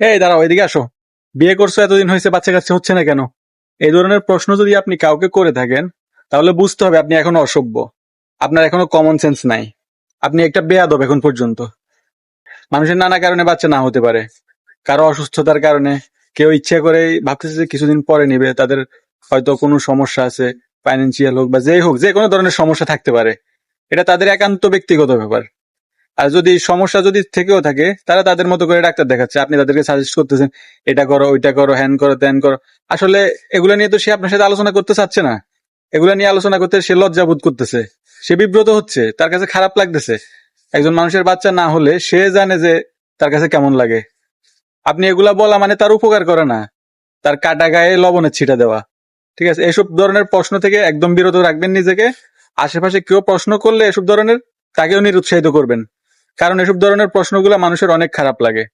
এই, দাঁড়াও, এদিকে আসো। বিয়ে করছ, এতদিন হয়েছে, বাচ্চা কাচ্চা হচ্ছে না কেন? এই ধরনের প্রশ্ন যদি আপনি কাউকে করে থাকেন, তাহলে বুঝতে হবে আপনি এখনও অসভ্য। আপনার এখনও কমন সেন্স নাই। আপনি একটা বেয়াদব এখন পর্যন্ত। মানুষের নানা কারণে বাচ্চা না হতে পারে। কারও অসুস্থতার কারণে কেউ ইচ্ছা করে ভাবতেছে যে কিছুদিন পরে নিবে, তাদের হয়তো কোনো সমস্যা আছে ফাইন্যান্সিয়াল হোক বা যেই হোক, যে কোনো ধরনের সমস্যা থাকতে পারে। এটা তাদের একান্ত ব্যক্তিগত ব্যাপার। আর যদি সমস্যা যদি থেকেও থাকে, তারা তাদের মতো করে ডাক্তার দেখাচ্ছে। আপনি তাদেরকে সাজেস্ট করতেছেন, এটা করো, ওইটা করো হ্যান করো ত্যান করো। আসলে এগুলো নিয়ে তো সে আপনার সাথে আলোচনা করতে চাচ্ছে না। এগুলো নিয়ে আলোচনা করতে সে লজ্জাবোধ করতেছে। সে বিব্রত হচ্ছে, তার কাছে খারাপ লাগতেছে। একজন মানুষের বাচ্চা না হলে সে জানে যে তার কাছে কেমন লাগে। আপনি এগুলা বলা মানে তার উপকার করে না। তার কাটা গায়ে লবণের ছিটা দেওয়া। ঠিক আছে, এসব ধরনের প্রশ্ন থেকে একদম বিরত রাখবেন নিজেকে। আশেপাশে কেউ প্রশ্ন করলে এসব ধরনের তাকেও নিরুৎসাহিত করবেন। কারণ এসব ধরনের প্রশ্নগুলো মানুষের অনেক খারাপ লাগে।